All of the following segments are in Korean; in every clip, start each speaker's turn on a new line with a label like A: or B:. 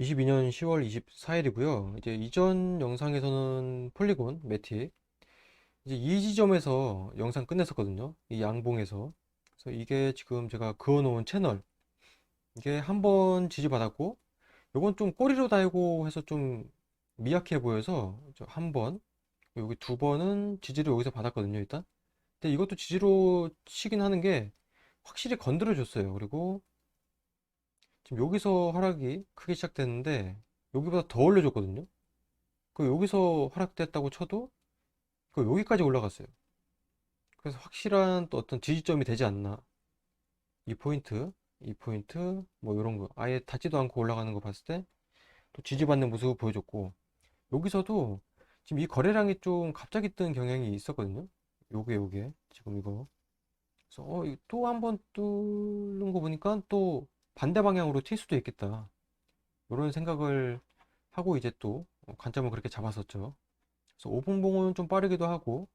A: 22년 10월 24일이고요. 이제 이전 영상에서는 폴리곤, 매틱 이제 이 지점에서 영상 끝냈었거든요. 이 양봉에서. 그래서 이게 지금 제가 그어놓은 채널 이게 한 번 지지받았고 요건 좀 꼬리로 달고 해서 좀 미약해 보여서 한 번, 여기 두 번은 지지를 여기서 받았거든요, 일단. 근데 이것도 지지로 치긴 하는 게 확실히 건드려 줬어요. 그리고 지금 여기서 하락이 크게 시작됐는데 여기보다 더 올려줬거든요. 그 여기서 하락됐다고 쳐도 그 여기까지 올라갔어요. 그래서 확실한 또 어떤 지지점이 되지 않나. 이 포인트, 이 포인트, 뭐 이런 거 아예 닿지도 않고 올라가는 거 봤을 때 또 지지받는 모습을 보여줬고 여기서도 지금 이 거래량이 좀 갑자기 뜬 경향이 있었거든요. 요게 요게 지금 이거 그래서 어, 또 한 번 뚫는 거 보니까 또 반대 방향으로 튈 수도 있겠다. 이런 생각을 하고 이제 또 관점을 그렇게 잡았었죠. 그래서 5분 봉은 좀 빠르기도 하고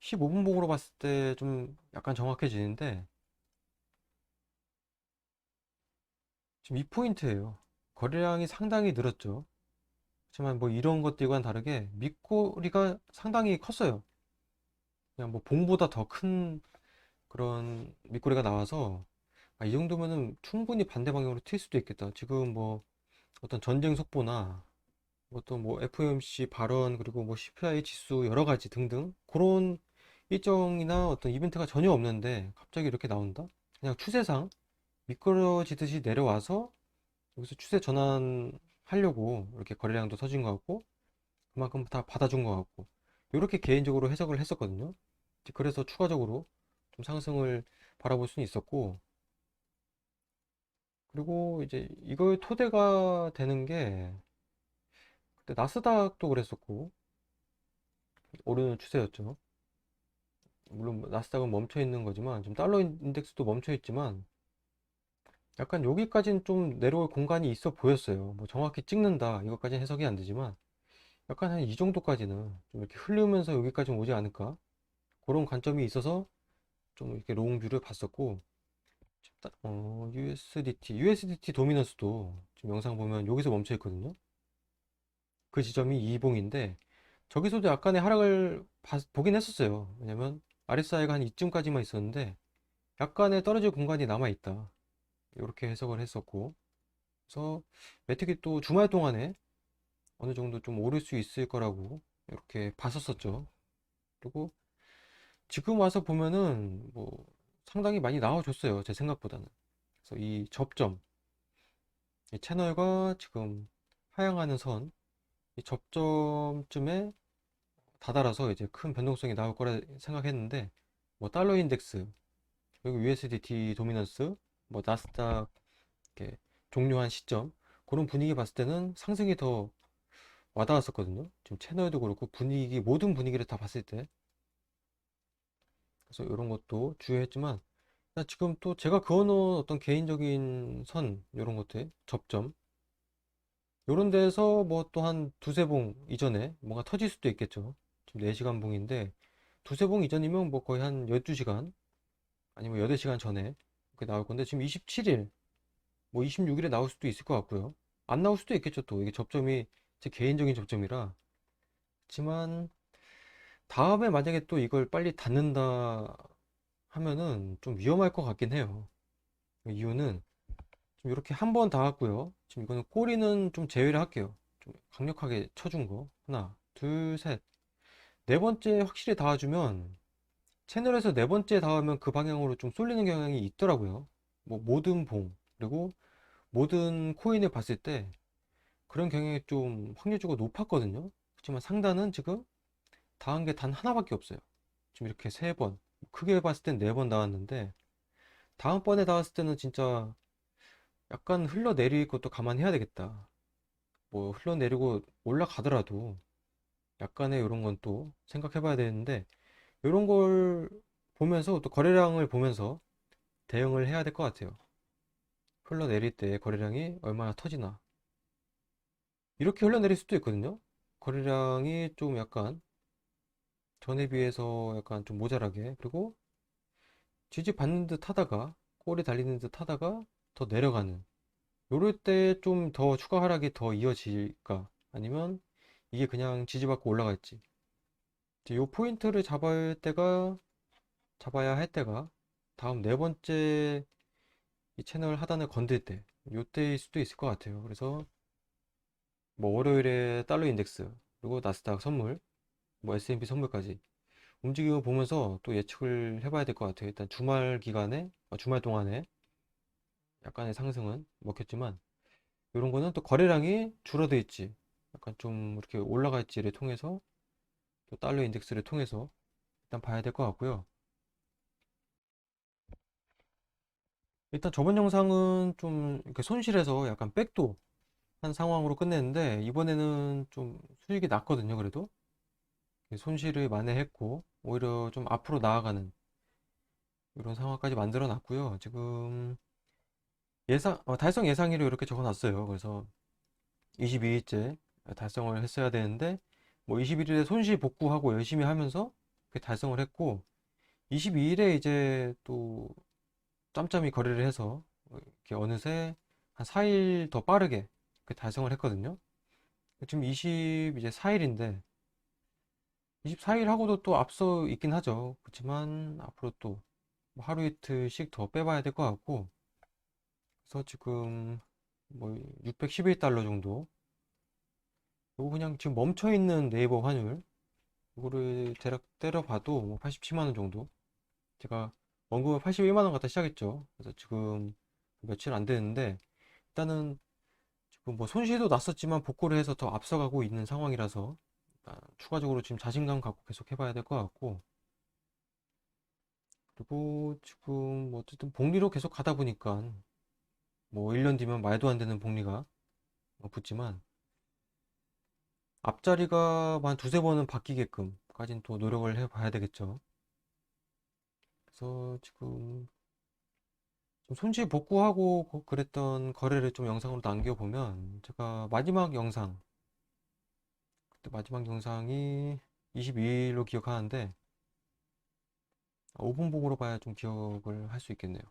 A: 15분 봉으로 봤을 때 좀 약간 정확해지는데 지금 이 포인트예요. 거래량이 상당히 늘었죠. 하지만 뭐 이런 것들과는 다르게 밑꼬리가 상당히 컸어요. 그냥 뭐 봉보다 더 큰 그런 밑꼬리가 나와서 아, 이 정도면은 충분히 반대 방향으로 튈 수도 있겠다. 지금 뭐 어떤 전쟁 속보나 어떤 뭐 FOMC 발언 그리고 뭐 CPI 지수 여러 가지 등등 그런 일정이나 어떤 이벤트가 전혀 없는데 갑자기 이렇게 나온다? 그냥 추세상 미끄러지듯이 내려와서 여기서 추세 전환하려고 이렇게 거래량도 터진 것 같고 그만큼 다 받아준 것 같고 이렇게 개인적으로 해석을 했었거든요. 그래서 추가적으로 좀 상승을 바라볼 수는 있었고 그리고 이제 이걸 토대가 되는 게 그때 나스닥도 그랬었고 오르는 추세였죠. 물론 나스닥은 멈춰 있는 거지만 지금 달러 인덱스도 멈춰 있지만 약간 여기까지는 좀 내려올 공간이 있어 보였어요. 뭐 정확히 찍는다 이것까지는 해석이 안 되지만 약간 한 이 정도까지는 좀 이렇게 흐르면서 여기까지 오지 않을까 그런 관점이 있어서 좀 이렇게 롱뷰를 봤었고 어, USDT, USDT 도미넌스도 지금 영상 보면 여기서 멈춰 있거든요. 그 지점이 이봉인데 저기서도 약간의 하락을 봐- 보긴 했었어요. 왜냐면 RSI가 한 이쯤까지만 있었는데 약간의 떨어질 공간이 남아 있다. 이렇게 해석을 했었고 그래서 매틱이 또 주말 동안에 어느 정도 좀 오를 수 있을 거라고 이렇게 봤었었죠. 그리고 지금 와서 보면은 뭐 상당히 많이 나와줬어요. 제 생각보다는. 그래서 이 접점, 이 채널과 지금 하향하는 선, 이 접점쯤에 다다라서 이제 큰 변동성이 나올 거라 생각했는데 뭐 달러 인덱스, 그리고 USDT 도미넌스, 뭐 나스닥 이렇게 종료한 시점 그런 분위기 봤을 때는 상승이 더 와닿았었거든요. 지금 채널도 그렇고 분위기 모든 분위기를 다 봤을 때 그래서 이런 것도 주의했지만 나 지금 또 제가 그어놓은 어떤 개인적인 선 이런 것들 접점 이런 데서 뭐 또 한 두세 봉 이전에 뭔가 터질 수도 있겠죠. 지금 4시간 봉인데 두세 봉 이전이면 뭐 거의 한 12시간 아니면 8시간 전에 그렇게 나올 건데 지금 27일 뭐 26일에 나올 수도 있을 것 같고요. 안 나올 수도 있겠죠. 또 이게 접점이 제 개인적인 접점이라 그렇지만 다음에 만약에 또 이걸 빨리 닫는다 하면은 좀 위험할 것 같긴 해요. 이유는 지금 이렇게 한 번 닿았고요. 지금 이거는 꼬리는 좀 제외를 할게요. 좀 강력하게 쳐준 거. 하나, 둘, 셋. 네 번째 확실히 닿아주면 채널에서 네 번째 닿으면 그 방향으로 좀 쏠리는 경향이 있더라고요. 뭐 모든 봉 그리고 모든 코인을 봤을 때 그런 경향이 좀 확률적으로 높았거든요. 그렇지만 상단은 지금 닿은 게단 하나밖에 없어요. 지금 이렇게 세 번, 크게 봤을 땐 네번 닿았는데 다음번에 닿았을 때는 진짜 약간 흘러내릴 것도 감안해야 되겠다. 뭐 흘러내리고 올라가더라도 약간의 이런 건 또 생각해 봐야 되는데 이런 걸 보면서 또 거래량을 보면서 대응을 해야 될 것 같아요. 흘러내릴 때 거래량이 얼마나 터지나. 이렇게 흘러내릴 수도 있거든요. 거래량이 좀 약간 전에 비해서 약간 좀 모자라게 그리고 지지 받는 듯 하다가 꼬리 달리는 듯 하다가 더 내려가는 요럴 때 좀 더 추가 하락이 더 이어질까? 아니면 이게 그냥 지지받고 올라갈지. 이제 요 포인트를 잡을 때가, 잡아야 할 때가 다음 네 번째 이 채널 하단을 건들 때, 요때일 수도 있을 것 같아요. 그래서 뭐 월요일에 달러 인덱스, 그리고 나스닥 선물, 뭐 S&P 선물까지 움직임을 보면서 또 예측을 해봐야 될 것 같아요. 일단 주말 기간에, 어, 주말 동안에 약간의 상승은 먹혔지만, 이런 거는 또 거래량이 줄어들 있지. 약간 좀 이렇게 올라갈지를 통해서, 또 달러 인덱스를 통해서 일단 봐야 될 것 같고요. 일단 저번 영상은 좀 이렇게 손실해서 약간 백도 한 상황으로 끝냈는데, 이번에는 좀 수익이 났거든요, 그래도. 손실을 만회했고, 오히려 좀 앞으로 나아가는 이런 상황까지 만들어 놨고요. 지금 예상, 어, 달성 예상일을 이렇게 적어 놨어요. 그래서 22일째 달성을 했어야 되는데, 뭐 21일에 손실 복구하고 열심히 하면서 달성을 했고, 22일에 이제 또 짬짬이 거래를 해서 이렇게 어느새 한 4일 더 빠르게 달성을 했거든요. 지금 20 이제 4일인데, 24일 하고도 또 앞서 있긴 하죠. 그렇지만 앞으로 또뭐 하루 이틀씩 더 빼봐야 될 것 같고, 그래서 지금 뭐 611달러 정도. 요거 그냥 지금 멈춰 있는 네이버 환율, 이거를 대략 때려봐도 뭐 87만 원 정도. 제가 원금을 81만 원 갖다 시작했죠. 그래서 지금 며칠 안 되는데, 일단은 지금 뭐 손실도 났었지만 복구를 해서 더 앞서가고 있는 상황이라서 추가적으로 지금 자신감 갖고 계속 해봐야 될 것 같고, 그리고 지금 뭐 어쨌든 복리로 계속 가다 보니까 뭐 1년 뒤면 말도 안 되는 복리가 뭐 붙지만 앞자리가 뭐한 두세 번은 바뀌게끔까지는 또 노력을 해 봐야 되겠죠. 그래서 지금 좀 손실 복구하고 거- 그랬던 거래를 좀 영상으로 남겨보면 제가 마지막 영상 그때 마지막 영상이 22일로 기억하는데 5분 봉으로 봐야 좀 기억을 할 수 있겠네요.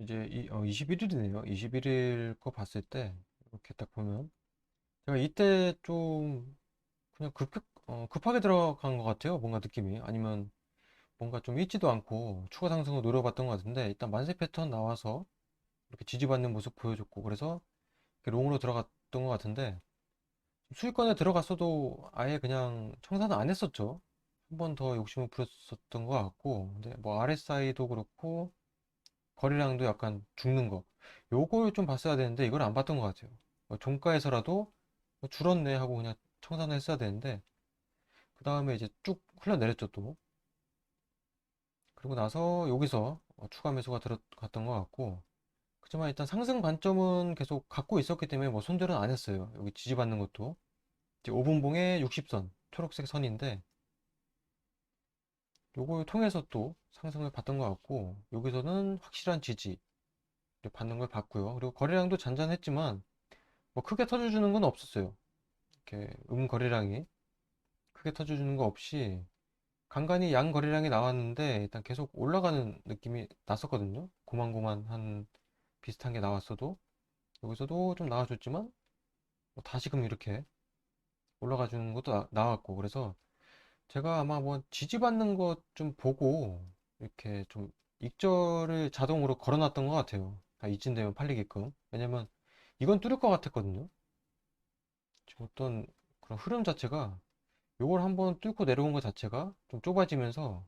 A: 이제 이, 어, 21일이네요. 21일 거 봤을 때 이렇게 딱 보면 제가 이때 좀 그냥 급, 어, 급하게 들어간 것 같아요. 뭔가 느낌이 아니면 뭔가 좀 있지도 않고 추가 상승을 노려봤던 것 같은데 일단 만세 패턴 나와서 이렇게 지지받는 모습 보여줬고 그래서 롱으로 들어갔던 것 같은데 수익권에 들어갔어도 아예 그냥 청산을 안 했었죠. 한 번 더 욕심을 부렸었던 것 같고 근데 뭐 RSI도 그렇고 거래량도 약간 죽는 거 요걸 좀 봤어야 되는데 이걸 안 봤던 것 같아요. 뭐 종가에서라도 뭐 줄었네 하고 그냥 청산을 했어야 되는데 그 다음에 이제 쭉 흘러내렸죠 또. 그리고 나서 여기서 어, 추가 매수가 들어갔던 것 같고 그렇지만 일단 상승 관점은 계속 갖고 있었기 때문에 뭐 손절은 안 했어요. 여기 지지받는 것도 이제 5분봉의 60선 초록색 선인데 요걸 통해서 또 상승을 봤던 것 같고 여기서는 확실한 지지 받는 걸 봤고요. 그리고 거래량도 잔잔했지만 뭐 크게 터져주는 건 없었어요. 이렇게 음 거래량이 크게 터져주는 거 없이 간간히 양 거래량이 나왔는데 일단 계속 올라가는 느낌이 났었거든요. 고만고만한 비슷한 게 나왔어도 여기서도 좀 나와줬지만 뭐 다시금 이렇게 올라가 주는 것도 나, 나왔고 그래서 제가 아마 뭐 지지받는 것 좀 보고 이렇게 좀 익절을 자동으로 걸어놨던 것 같아요. 아, 이쯤 되면 팔리게끔. 왜냐면 이건 뚫을 것 같았거든요. 지금 어떤 그런 흐름 자체가 요걸 한번 뚫고 내려온 것 자체가 좀 좁아지면서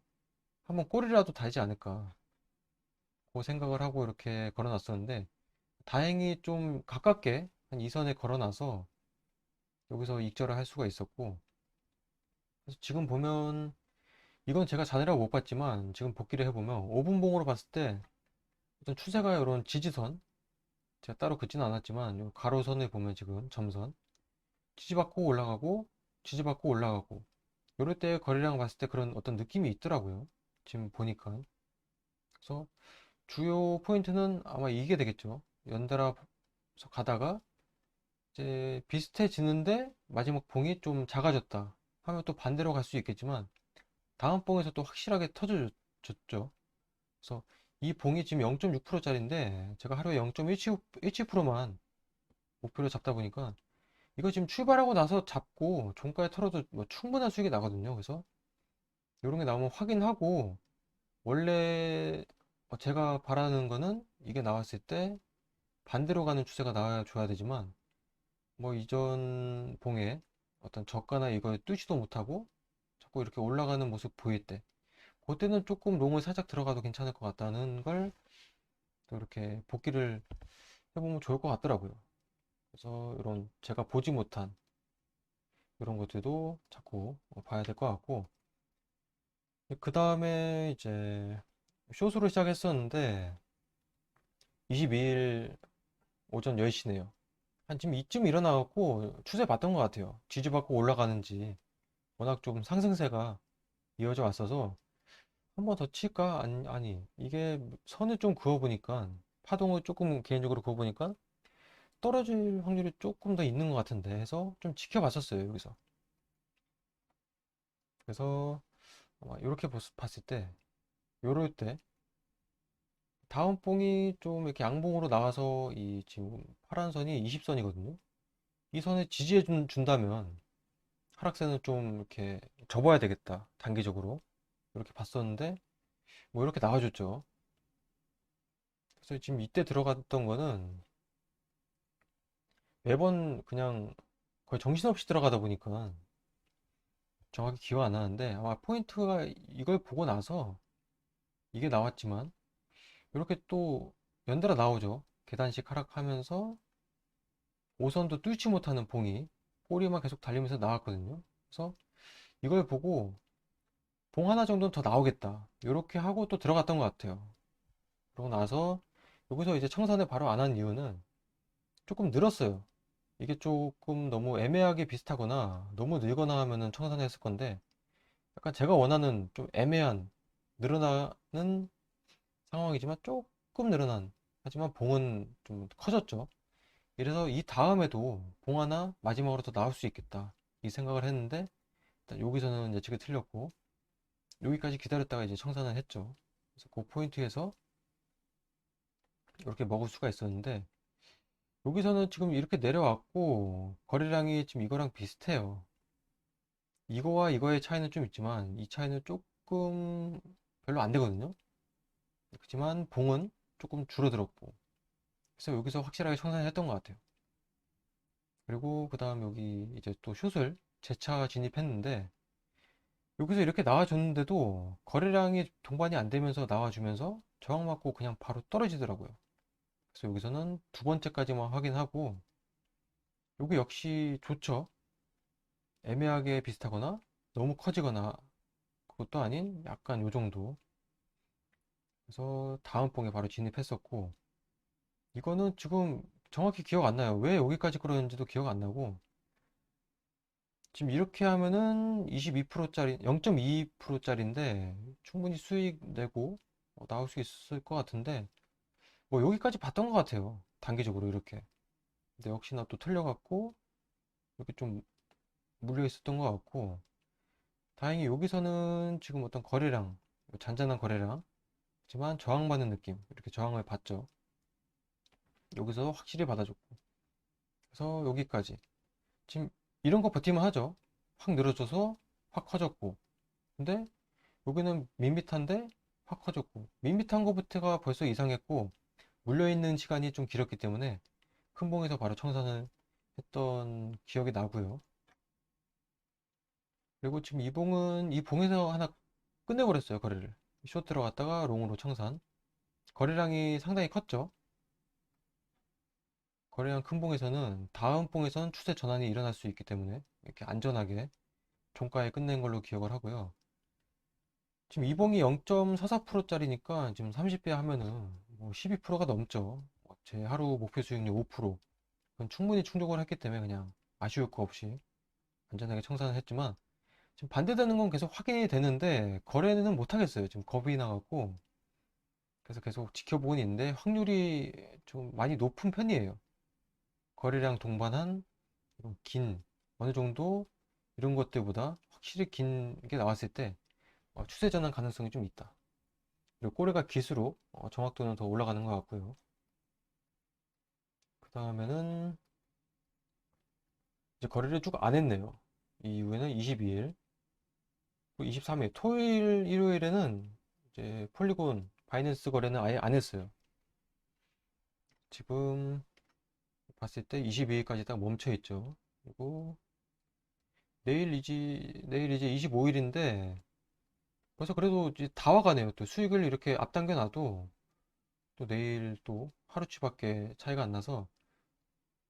A: 한번 꼬리라도 달지 않을까. 그 생각을 하고 이렇게 걸어놨었는데 다행히 좀 가깝게 한 2선에 걸어놔서 여기서 익절을 할 수가 있었고 그래서 지금 보면 이건 제가 자네라고 못 봤지만 지금 복기를 해보면 5분봉으로 봤을 때 어떤 추세가 이런 지지선 제가 따로 긋지는 않았지만 요 가로선을 보면 지금 점선 지지받고 올라가고 지지받고 올라가고. 요럴 때 거래량 봤을 때 그런 어떤 느낌이 있더라고요. 지금 보니까. 그래서 주요 포인트는 아마 이게 되겠죠. 연달아 가다가 이제 비슷해지는데 마지막 봉이 좀 작아졌다 하면 또 반대로 갈 수 있겠지만 다음 봉에서 또 확실하게 터져줬죠. 그래서 이 봉이 지금 0.6%짜리인데 제가 하루에 0.17%만 목표로 잡다 보니까 이거 지금 출발하고 나서 잡고 종가에 털어도 뭐 충분한 수익이 나거든요. 그래서 이런 게 나오면 확인하고 원래 어, 제가 바라는 거는 이게 나왔을 때 반대로 가는 추세가 나와줘야 되지만 뭐 이전 봉에 어떤 저가나 이걸 뚫지도 못하고 자꾸 이렇게 올라가는 모습 보일 때 그때는 조금 롱을 살짝 들어가도 괜찮을 것 같다는 걸 또 이렇게 복기를 해보면 좋을 것 같더라고요. 그래서 이런 제가 보지 못한 이런 것들도 자꾸 봐야 될 것 같고 그 다음에 이제 쇼스로 시작했었는데 22일 오전 10시네요. 한 지금 이쯤 일어나갖고 추세 봤던 것 같아요. 지지받고 올라가는지 워낙 좀 상승세가 이어져 왔어서 한 번 더 칠까? 아니, 아니 이게 선을 좀 그어보니까 파동을 조금 개인적으로 그어보니까 떨어질 확률이 조금 더 있는 것 같은데 해서 좀 지켜봤었어요 여기서. 그래서 이렇게 봤을 때 요럴 때 다음 봉이 좀 이렇게 양봉으로 나와서 이 지금 파란 선이 20선이거든요. 이 선에 지지해 준, 준다면 하락세는 좀 이렇게 접어야 되겠다 단기적으로. 이렇게 봤었는데 뭐 이렇게 나와줬죠. 그래서 지금 이때 들어갔던 거는 매번 그냥 거의 정신없이 들어가다 보니까 정확히 기억 안 나는데 아마 포인트가 이걸 보고 나서 이게 나왔지만 이렇게 또 연달아 나오죠. 계단식 하락하면서 5선도 뚫지 못하는 봉이 꼬리만 계속 달리면서 나왔거든요. 그래서 이걸 보고 봉 하나 정도는 더 나오겠다. 이렇게 하고 또 들어갔던 것 같아요. 그러고 나서 여기서 이제 청산을 바로 안 한 이유는 조금 늘었어요. 이게 조금 너무 애매하게 비슷하거나 너무 늘거나 하면은 청산했을 건데 약간 제가 원하는 좀 애매한 늘어나는 상황이지만 조금 늘어난 하지만 봉은 좀 커졌죠. 이래서 이 다음에도 봉 하나 마지막으로 더 나올 수 있겠다 이 생각을 했는데 일단 여기서는 예측이 틀렸고 여기까지 기다렸다가 이제 청산을 했죠. 그래서 그 포인트에서 이렇게 먹을 수가 있었는데 여기서는 지금 이렇게 내려왔고 거래량이 지금 이거랑 비슷해요. 이거와 이거의 차이는 좀 있지만 이 차이는 조금 별로 안 되거든요. 그렇지만 봉은 조금 줄어들었고. 그래서 여기서 확실하게 청산을 했던 것 같아요. 그리고 그 다음 여기 이제 또 숏을 재차 진입했는데 여기서 이렇게 나와줬는데도 거래량이 동반이 안 되면서 나와주면서 저항 맞고 그냥 바로 떨어지더라고요 그래서 여기서는 두 번째까지만 확인하고 여기 역시 좋죠. 애매하게 비슷하거나 너무 커지거나 그것도 아닌 약간 요 정도. 그래서 다음 봉에 바로 진입했었고 이거는 지금 정확히 기억 안 나요. 왜 여기까지 끌었는지도 기억 안 나고 지금 이렇게 하면은 22%짜리 0.22%짜리인데 충분히 수익 내고 어, 나올 수 있을 것 같은데 뭐 여기까지 봤던 것 같아요. 단기적으로 이렇게. 근데 역시나 또 틀려갖고 이렇게 좀 물려 있었던 것 같고. 다행히 여기서는 지금 어떤 거래량 잔잔한 거래량. 하지만 저항받는 느낌 이렇게 저항을 받죠. 여기서 확실히 받아줬고. 그래서 여기까지. 지금 이런 거 버티면 하죠. 확 늘어져서 확 커졌고. 근데 여기는 밋밋한데 확 커졌고. 밋밋한 거부터가 벌써 이상했고 물려있는 시간이 좀 길었기 때문에 큰 봉에서 바로 청산을 했던 기억이 나고요. 그리고 지금 이 봉은 이 봉에서 하나 끝내버렸어요 거래를. 숏 들어갔다가 롱으로 청산. 거래량이 상당히 컸죠. 거래량 큰 봉에서는 다음 봉에서는 추세 전환이 일어날 수 있기 때문에 이렇게 안전하게 종가에 끝낸 걸로 기억을 하고요. 지금 이 봉이 0.44%짜리니까 지금 30배 하면은 뭐 12%가 넘죠 제 하루 목표 수익률 5% 그건 충분히 충족을 했기 때문에 그냥 아쉬울 거 없이 안전하게 청산을 했지만 지금 반대되는 건 계속 확인이 되는데 거래는 못 하겠어요. 지금 겁이 나갖고 그래서 계속 지켜보고 있는데 확률이 좀 많이 높은 편이에요. 거래량 동반한 이런 긴 어느 정도 이런 것들보다 확실히 긴 게 나왔을 때 어, 추세 전환 가능성이 좀 있다. 그리고 꼬리가 길수록 어, 정확도는 더 올라가는 것 같고요. 그 다음에는 이제 거래를 쭉 안 했네요. 이 이후에는 22일, 23일, 토요일, 일요일에는 이제 폴리곤 바이낸스 거래는 아예 안 했어요. 지금 봤을 때 22일까지 딱 멈춰 있죠. 그리고 내일 이지 내일 이제 25일인데 벌써 그래도 이제 다 와가네요. 또 수익을 이렇게 앞당겨 놔도 또 내일 또 하루치밖에 차이가 안 나서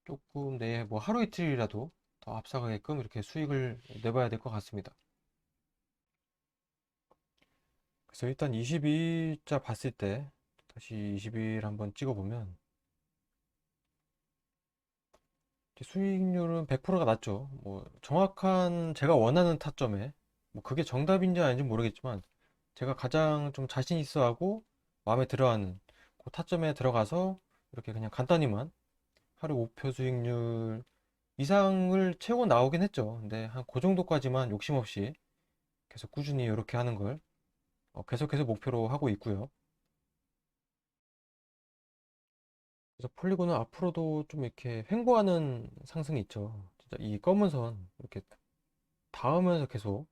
A: 조금 내일 뭐 하루 이틀이라도 더 앞서가게끔 이렇게 수익을 내봐야 될 것 같습니다. 그래서 일단 22일자 봤을 때 다시 22일 한번 찍어보면 수익률은 100%가 낮죠. 뭐 정확한 제가 원하는 타점에 뭐 그게 정답인지 아닌지 모르겠지만 제가 가장 좀 자신 있어 하고 마음에 들어 하는 그 타점에 들어가서 이렇게 그냥 간단히만 하루 목표 수익률 이상을 채워 나오긴 했죠. 근데 한 그 정도까지만 욕심 없이 계속 꾸준히 이렇게 하는 걸 어, 계속해서 목표로 하고 있고요. 그래서 폴리곤은 앞으로도 좀 이렇게 횡보하는 상승이 있죠. 진짜 이 검은 선 이렇게 닿으면서 계속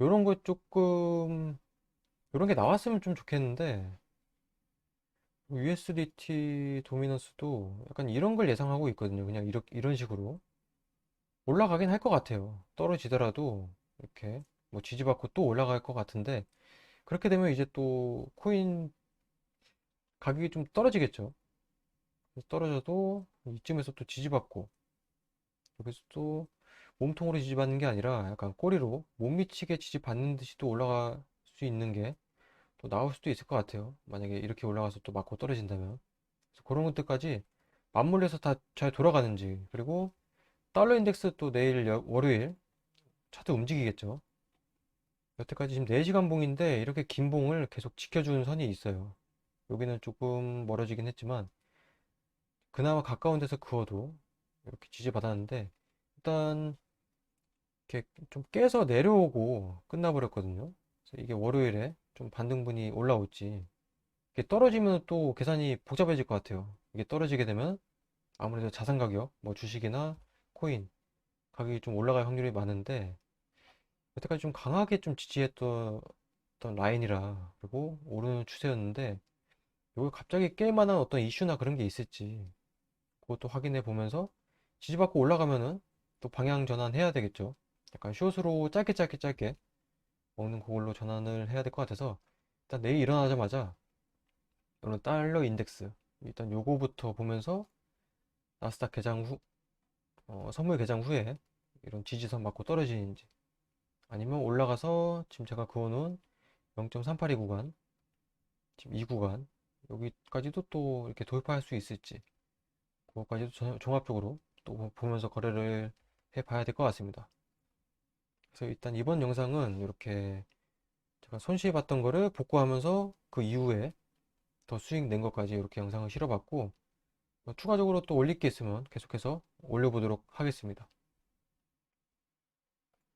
A: 이런 거 조금 이런 게 나왔으면 좀 좋겠는데 USDT 도미넌스도 약간 이런 걸 예상하고 있거든요. 그냥 이렇게 이런 식으로 올라가긴 할 것 같아요. 떨어지더라도 이렇게 뭐 지지받고 또 올라갈 것 같은데 그렇게 되면 이제 또 코인 가격이 좀 떨어지겠죠. 떨어져도 이쯤에서 또 지지받고 여기서 또 몸통으로 지지받는 게 아니라 약간 꼬리로 못 미치게 지지받는 듯이 또 올라갈 수 있는 게 또 나올 수도 있을 것 같아요. 만약에 이렇게 올라가서 또 맞고 떨어진다면. 그래서 그런 것들까지 맞물려서 다 잘 돌아가는지 그리고 달러 인덱스 또 내일 여- 월요일 차트 움직이겠죠. 여태까지 지금 4시간 봉인데 이렇게 긴 봉을 계속 지켜주는 선이 있어요. 여기는 조금 멀어지긴 했지만 그나마 가까운 데서 그어도 이렇게 지지받았는데 일단 이렇게 좀 깨서 내려오고 끝나버렸거든요. 이게 월요일에 좀 반등분이 올라올지 이게 떨어지면 또 계산이 복잡해질 것 같아요. 이게 떨어지게 되면 아무래도 자산 가격, 뭐 주식이나 코인 가격이 좀 올라갈 확률이 많은데 여태까지 좀 강하게 좀 지지했던 라인이라 그리고 오르는 추세였는데 이걸 갑자기 깰 만한 어떤 이슈나 그런 게 있을지 그것도 확인해 보면서 지지받고 올라가면은 또 방향 전환해야 되겠죠. 약간 숏으로 짧게 짧게 짧게 먹는 그걸로 전환을 해야 될 것 같아서 일단 내일 일어나자마자 이런 달러 인덱스 일단 요거부터 보면서 나스닥 개장 후 어, 선물 개장 후에 이런 지지선 맞고 떨어지는지 아니면 올라가서 지금 제가 그어놓은 0.382 구간 지금 이 구간 여기까지도 또 이렇게 돌파할 수 있을지 그것까지도 전- 종합적으로 또 보면서 거래를 해 봐야 될 것 같습니다. 그래서 일단 이번 영상은 이렇게 제가 손실 봤던 거를 복구하면서 그 이후에 더 수익 낸 것까지 이렇게 영상을 실어봤고 어, 추가적으로 또 올릴 게 있으면 계속해서 올려보도록 하겠습니다.